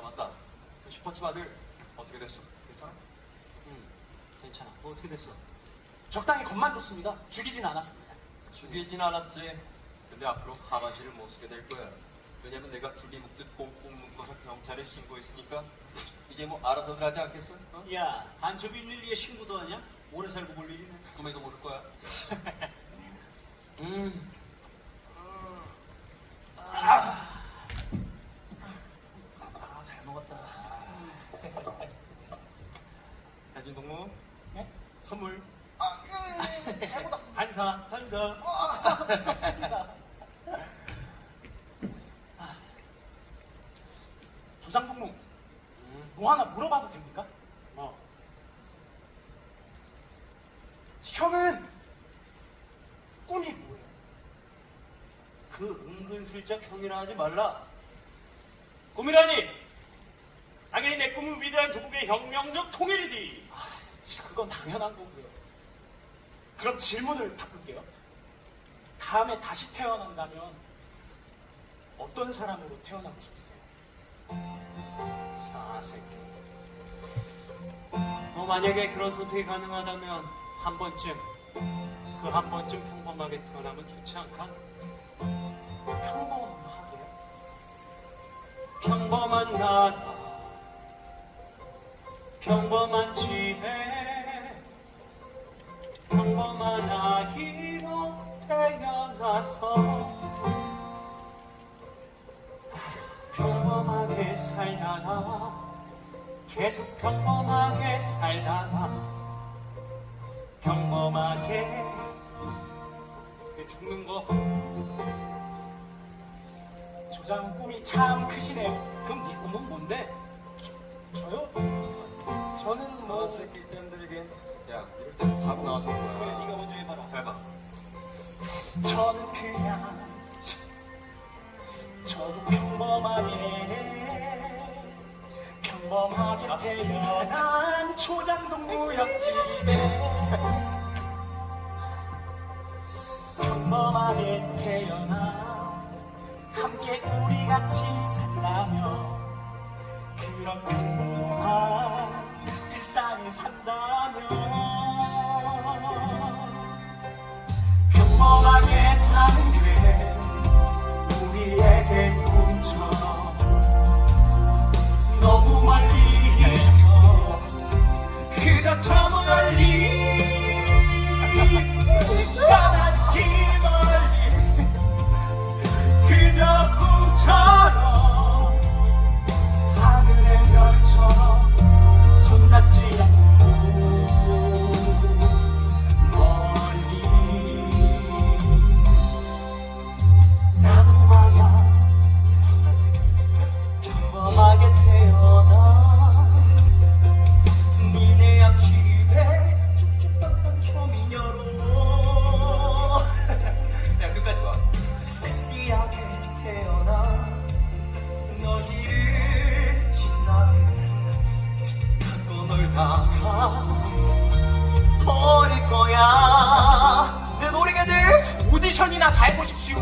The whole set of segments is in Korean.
아 맞다. 슈퍼칩 아들 어떻게 됐어? 괜찮아? 응, 괜찮아. 뭐 어떻게 됐어? 적당히 겁만 줬습니다. 죽이진 않았습니다. 죽이진 않았지. 근데 앞으로 하바시를 못 쓰게 될 거야. 왜냐면 내가 줄이 묶듯 꽁꽁 묶어서 경찰에 신고했으니까 이제 뭐 알아서들 하지 않겠어? 어? 야, 간첩 112에 신고도 하냐? 오래 살고 볼 일이네. 꿈에도 모를 거야. 음, 아, 잘 먹었다. 야진 동무 네? 선물 아, 예, 예, 잘 먹었습니다. 한사. 한자. 맞습니다. 아, 조장동무, 음, 뭐 하나 물어봐도 됩니까? 뭐, 형은 꿈이 뭐예요? 그 은근슬쩍 형이라 하지 말라. 꿈이라니! 당연히 내 꿈은 위대한 조국의 혁명적 통일이디. 아, 그건 당연한 거고요. 그럼 질문을 바꿀게요. 다음에 다시 태어난다면 어떤 사람으로 태어나고 싶으세요? 아, 새끼. 너 만약에 그런 선택이 가능하다면 한 번쯤, 그 한 번쯤 평범하게 태어나면 좋지 않까? 평범하게요? 평범한 나라, 평범한 지혜, 평범한 아이로 태어나서 평범하게 살다가 계속 평범하게 살다가 평범하게 죽는 거 조장 꿈이 참 크시네요. 그럼 네 꿈은 뭔데? 저 요? 저는 뭐너 새끼 땜들이긴. 저는 그냥 저도 평범하게 평범하게 태어난 초장동 무역집에 평범하게 태어나 함께 우리 같이 산다면 그런 평범한 일상을 산다면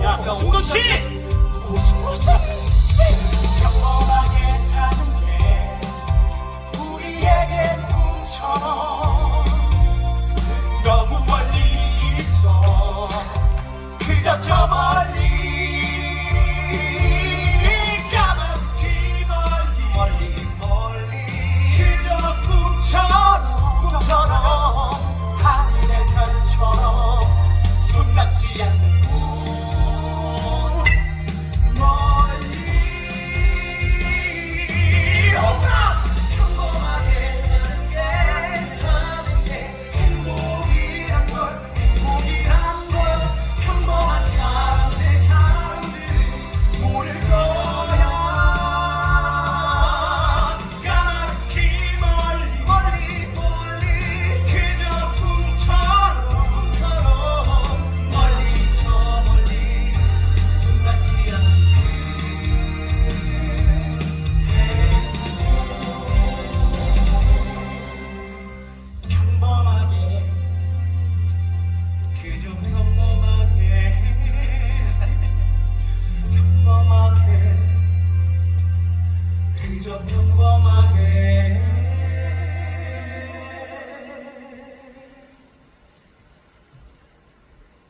야, 송도 씨! 보시보시 평범하게 사는 게 우리에겐 꿈처럼 너무 멀리 있어 그저 저 멀리